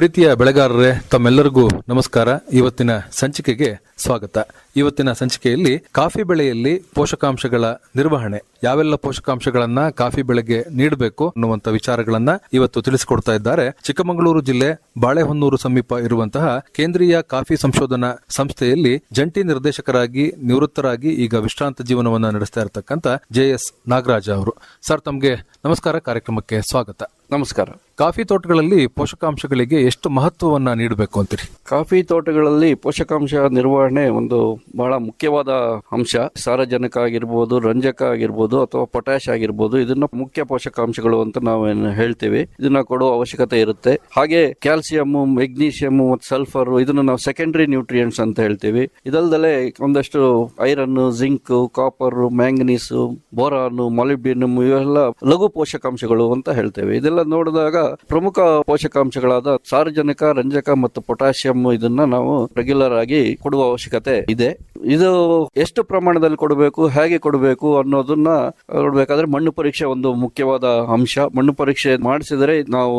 ಪ್ರೀತಿಯ ಬೆಳೆಗಾರರೇ, ತಮ್ಮೆಲ್ಲರಿಗೂ ನಮಸ್ಕಾರ. ಇವತ್ತಿನ ಸಂಚಿಕೆಗೆ ಸ್ವಾಗತ. ಇವತ್ತಿನ ಸಂಚಿಕೆಯಲ್ಲಿ ಕಾಫಿ ಬೆಳೆಯಲ್ಲಿ ಪೋಷಕಾಂಶಗಳ ನಿರ್ವಹಣೆ, ಯಾವೆಲ್ಲ ಪೋಷಕಾಂಶಗಳನ್ನ ಕಾಫಿ ಬೆಳೆಗೆ ನೀಡಬೇಕು ಅನ್ನುವಂತ ವಿಚಾರಗಳನ್ನ ಇವತ್ತು ತಿಳಿಸಿಕೊಡ್ತಾ ಇದ್ದಾರೆ. ಚಿಕ್ಕಮಗಳೂರು ಜಿಲ್ಲೆ ಬಾಳೆಹೊನ್ನೂರು ಸಮೀಪ ಇರುವಂತಹ ಕೇಂದ್ರೀಯ ಕಾಫಿ ಸಂಶೋಧನಾ ಸಂಸ್ಥೆಯಲ್ಲಿ ಜಂಟಿ ನಿರ್ದೇಶಕರಾಗಿ, ನಿವೃತ್ತರಾಗಿ ಈಗ ವಿಶ್ರಾಂತ ಜೀವನವನ್ನ ನಡೆಸ್ತಾ ಇರತಕ್ಕಂತ ಜೆ ಎಸ್ ನಾಗರಾಜ ಅವರು. ಸರ್, ತಮಗೆ ನಮಸ್ಕಾರ ಕಾರ್ಯಕ್ರಮಕ್ಕೆ ಸ್ವಾಗತ. ನಮಸ್ಕಾರ. ಕಾಫಿ ತೋಟಗಳಲ್ಲಿ ಪೋಷಕಾಂಶಗಳಿಗೆ ಎಷ್ಟು ಮಹತ್ವವನ್ನ ನೀಡಬೇಕು ಅಂತೀರಿ? ಕಾಫಿ ತೋಟಗಳಲ್ಲಿ ಪೋಷಕಾಂಶ ನಿರ್ವಹಣೆ ಒಂದು ಬಹಳ ಮುಖ್ಯವಾದ ಅಂಶ. ಸಾರಜನಕ ಆಗಿರ್ಬೋದು ರಂಜಕ ಆಗಿರ್ಬೋದು ಅಥವಾ ಪೊಟ್ಯಾಶ್ ಆಗಿರ್ಬೋದು ಇದನ್ನ ಮುಖ್ಯ ಪೋಷಕಾಂಶಗಳು ಅಂತ ನಾವು ಹೇಳ್ತೀವಿ. ಇದನ್ನ ಕೊಡುವ ಅವಶ್ಯಕತೆ ಇರುತ್ತೆ. ಹಾಗೆ ಕ್ಯಾಲ್ಸಿಯಂ ಮೆಗ್ನೀಷಿಯಂ ಮತ್ತು ಸಲ್ಫರ್ ಇದನ್ನ ನಾವು ಸೆಕೆಂಡರಿ ನ್ಯೂಟ್ರಿಯೆಂಟ್ಸ್ ಅಂತ ಹೇಳ್ತೀವಿ. ಇದಲ್ದಲೆ ಒಂದಷ್ಟು iron zinc copper manganese boron molybdenum ಇವೆಲ್ಲ ಲಘು ಪೋಷಕಾಂಶಗಳು ಅಂತ ಹೇಳ್ತೇವೆ. ಇದೆಲ್ಲ ನೋಡಿದಾಗ ಪ್ರಮುಖ ಪೋಷಕಾಂಶಗಳಾದ ಸಾರಜನಕ ರಂಜಕ ಮತ್ತು ಪೊಟ್ಯಾಷಿಯಂ ಇದನ್ನ ನಾವು ರೆಗ್ಯುಲರ್ ಆಗಿ ಕೊಡುವ ಅವಶ್ಯಕತೆ ಇದೆ. ಇದು ಎಷ್ಟು ಪ್ರಮಾಣದಲ್ಲಿ ಕೊಡಬೇಕು, ಹೇಗೆ ಕೊಡಬೇಕು ಅನ್ನೋದನ್ನ ನೋಡ್ಬೇಕಾದ್ರೆ ಮಣ್ಣು ಪರೀಕ್ಷೆ ಒಂದು ಮುಖ್ಯವಾದ ಅಂಶ. ಮಣ್ಣು ಪರೀಕ್ಷೆ ಮಾಡಿಸಿದರೆ ನಾವು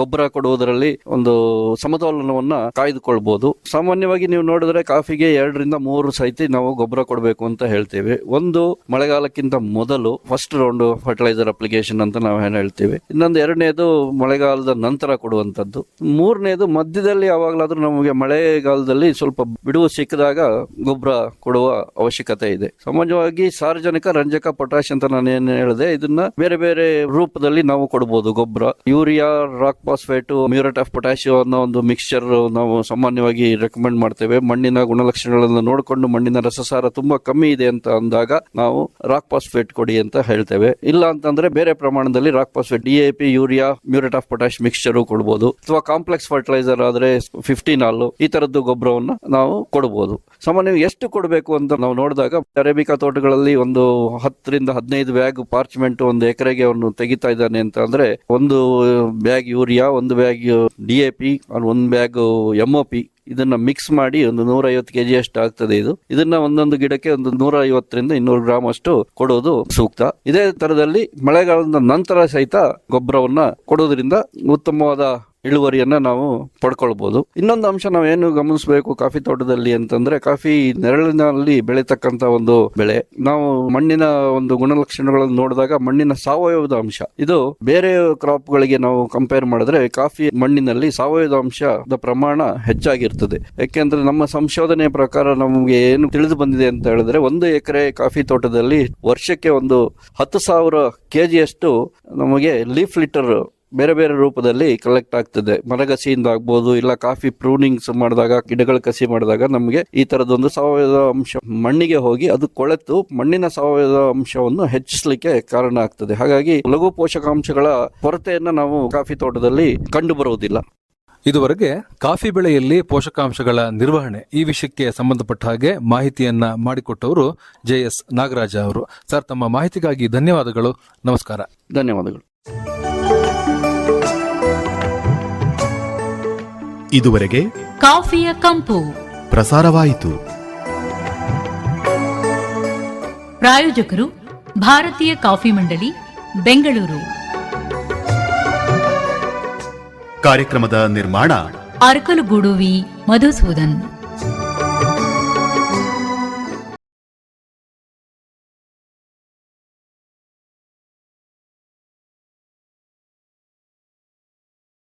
ಗೊಬ್ಬರ ಕೊಡುವುದರಲ್ಲಿ ಒಂದು ಸಮತೋಲನವನ್ನ ಕಾಯ್ದುಕೊಳ್ಬಹುದು ಸಾಮಾನ್ಯವಾಗಿ ನೀವು ನೋಡಿದ್ರೆ ಕಾಫಿಗೆ ಎರಡರಿಂದ ಮೂರು ಸಹಿತ ನಾವು ಗೊಬ್ಬರ ಕೊಡಬೇಕು ಅಂತ ಹೇಳ್ತೇವೆ. ಒಂದು ಮಳೆಗಾಲಕ್ಕಿಂತ ಮೊದಲು ಫಸ್ಟ್ ರೌಂಡ್ ಫರ್ಟಿಲೈಸರ್ ಅಪ್ಲಿಕೇಶನ್ ಅಂತ ನಾವು ಏನ್ ಹೇಳ್ತೀವಿ. ಇನ್ನೊಂದು ಎರಡನೇದು ಮಳೆಗಾಲದ ನಂತರ ಕೊಡುವಂತದ್ದು ಮೂರನೇದು ಮಧ್ಯದಲ್ಲಿ ಯಾವಾಗಲಾದ್ರೂ ನಮಗೆ ಮಳೆಗಾಲದಲ್ಲಿ ಸ್ವಲ್ಪ ಬಿಡುವು ಸಿಕ್ಕಿದಾಗ ಗೊಬ್ಬರ ಕೊಡುವ ಅವಶ್ಯಕತೆ ಇದೆ. ಸಾಮಾನ್ಯವಾಗಿ ಸಾರ್ವಜನಿಕ ರಂಜಕ ಪೊಟ್ಯಾಶ್ ಅಂತ ನಾನು ಏನು ಹೇಳಿದೆ, ಇದನ್ನ ಬೇರೆ ಬೇರೆ ರೂಪದಲ್ಲಿ ನಾವು ಕೊಡಬಹುದು ಗೊಬ್ಬರ, urea, rock phosphate, muriate of potassium ಅನ್ನೋ ಒಂದು ಮಿಕ್ಸ್ಚರ್ ನಾವು ಸಾಮಾನ್ಯವಾಗಿ ರೆಕಮೆಂಡ್ ಮಾಡ್ತೇವೆ. ಮಣ್ಣಿನ ಗುಣಲಕ್ಷಣಗಳನ್ನು ನೋಡಿಕೊಂಡು ಮಣ್ಣಿನ ರಸಸಾರ ತುಂಬಾ ಕಮ್ಮಿ ಇದೆ ಅಂತ ಅಂದಾಗ ನಾವು ರಾಕ್ ಫಾಸ್ಫೇಟ್ ಕೊಡಿ ಅಂತ ಹೇಳ್ತೇವೆ. ಇಲ್ಲ ಅಂತಂದ್ರೆ ಬೇರೆ ಪ್ರಮಾಣದಲ್ಲಿ rock phosphate D A urea, muriate of potash mixture ಕೊಡಬಹುದು ಅಥವಾ ಕಾಂಪ್ಲೆಕ್ಸ್ ಫರ್ಟಿಲೈಸರ್ ಆದ್ರೆ ಫಿಫ್ಟೀನ್ ಹಾಲು ಈ ತರದ್ದು ಗೊಬ್ಬರವನ್ನು ನಾವು ಕೊಡಬಹುದು ಸಾಮಾನ್ಯವಾಗಿ ಎಷ್ಟು ಕೊಡಬೇಕು ಅಂತ ನಾವು ನೋಡಿದಾಗ ಅರೇಬಿಕಾ ತೋಟಗಳಲ್ಲಿ ಒಂದು ಹತ್ತರಿಂದ ಹದಿನೈದು ಬ್ಯಾಗ್ ಪಾರ್ಚ್ಮೆಂಟ್ ಒಂದು ಎಕರೆಗೆ ಅವನು ತೆಗಿತಾ ಇದ್ದಾನೆ ಅಂತ ಅಂದ್ರೆ ಒಂದು ಬ್ಯಾಗ್ ಯೂರಿಯಾ, ಒಂದು ಬ್ಯಾಗ್ ಡಿ ಎ ಪಿ ಒಂದು ಬ್ಯಾಗ್ ಎಂ ಒ ಪಿ ಇದನ್ನ ಮಿಕ್ಸ್ ಮಾಡಿ ಒಂದು ನೂರ ಐವತ್ತು ಕೆಜಿ ಅಷ್ಟು ಆಗ್ತದೆ ಇದು. ಇದನ್ನ ಒಂದೊಂದು ಗಿಡಕ್ಕೆ ಒಂದು ನೂರ ಐವತ್ತರಿಂದ ಇನ್ನೂರು ಗ್ರಾಮ್ ಅಷ್ಟು ಕೊಡೋದು ಸೂಕ್ತ. ಇದೇ ತರದಲ್ಲಿ ಮಳೆಗಾಲದ ನಂತರ ಸಹಿತ ಗೊಬ್ಬರವನ್ನ ಕೊಡೋದ್ರಿಂದ ಉತ್ತಮವಾದ ಇಳುವರಿಯನ್ನ ನಾವು ಪಡ್ಕೊಳ್ಬೋದು. ಇನ್ನೊಂದು ಅಂಶ ನಾವು ಏನು ಗಮನಿಸಬೇಕು ಕಾಫಿ ತೋಟದಲ್ಲಿ ಅಂತಂದ್ರೆ, ಕಾಫಿ ನೆರಳಿನಲ್ಲಿ ಬೆಳೀತಕ್ಕಂತ ಒಂದು ಬೆಳೆ. ನಾವು ಮಣ್ಣಿನ ಒಂದು ಗುಣಲಕ್ಷಣಗಳನ್ನು ನೋಡಿದಾಗ ಮಣ್ಣಿನ ಸಾವಯವದ ಅಂಶ. ಇದು ಬೇರೆ ಕ್ರಾಪ್ ಗಳಿಗೆ ನಾವು ಕಂಪೇರ್ ಮಾಡಿದ್ರೆ ಕಾಫಿ ಮಣ್ಣಿನಲ್ಲಿ ಸಾವಯವ ಅಂಶದ ಪ್ರಮಾಣ ಹೆಚ್ಚಾಗಿರ್ತದೆ. ಯಾಕೆಂದ್ರೆ ನಮ್ಮ ಸಂಶೋಧನೆ ಪ್ರಕಾರ ನಮಗೆ ಏನು ತಿಳಿದು ಬಂದಿದೆ ಅಂತ ಹೇಳಿದ್ರೆ, ಒಂದು ಎಕರೆ ಕಾಫಿ ತೋಟದಲ್ಲಿ ವರ್ಷಕ್ಕೆ ಒಂದು ಹತ್ತು ಸಾವಿರ ಕೆಜಿಯಷ್ಟು ನಮಗೆ ಲೀಫ್ ಲಿಟರ್ ಬೇರೆ ಬೇರೆ ರೂಪದಲ್ಲಿ ಕಲೆಕ್ಟ್ ಆಗ್ತದೆ. ಮರಗಸಿಯಿಂದ ಆಗ್ಬೋದು ಇಲ್ಲ ಕಾಫಿ ಪ್ರೂನಿಂಗ್ಸ್ ಮಾಡಿದಾಗ ಗಿಡಗಳ ಕಸಿ ಮಾಡಿದಾಗ ನಮಗೆ ಈ ತರದೊಂದು ಸಾವಯವ ಅಂಶ. ಮಣ್ಣಿಗೆ ಹೋಗಿ ಅದು ಕೊಳೆತು ಮಣ್ಣಿನ ಸಾವಯವ ಅಂಶವನ್ನು ಹೆಚ್ಚಿಸಲಿಕ್ಕೆ ಕಾರಣ ಆಗ್ತದೆ. ಹಾಗಾಗಿ ಲಘು ಪೋಷಕಾಂಶಗಳ ಕೊರತೆಯನ್ನ ನಾವು ಕಾಫಿ ತೋಟದಲ್ಲಿ ಕಂಡು ಬರುವುದಿಲ್ಲ ಇದುವರೆಗೆ ಕಾಫಿ ಬೆಳೆಯಲ್ಲಿ ಪೋಷಕಾಂಶಗಳ ನಿರ್ವಹಣೆ ಈ ವಿಷಯಕ್ಕೆ ಸಂಬಂಧಪಟ್ಟ ಹಾಗೆ ಮಾಹಿತಿಯನ್ನ ಮಾಡಿಕೊಟ್ಟವರು ಜೆ ಎಸ್ ನಾಗರಾಜ ಅವರು. ಸರ್ ತಮ್ಮ ಮಾಹಿತಿಗಾಗಿ ಧನ್ಯವಾದಗಳು. ನಮಸ್ಕಾರ. ಧನ್ಯವಾದಗಳು. ಇದುವರೆಗೆ ಕಾಫಿಯ ಕಂಪು. ಪ್ರಸಾರವಾಯಿತು. ಪ್ರಾಯೋಜಕರು ಭಾರತೀಯ ಕಾಫಿ ಮಂಡಳಿ ಬೆಂಗಳೂರು. ಕಾರ್ಯಕ್ರಮದ ನಿರ್ಮಾಣ ಅರಕಲಗೂಡು ವಿ. ಮಧುಸೂದನ್.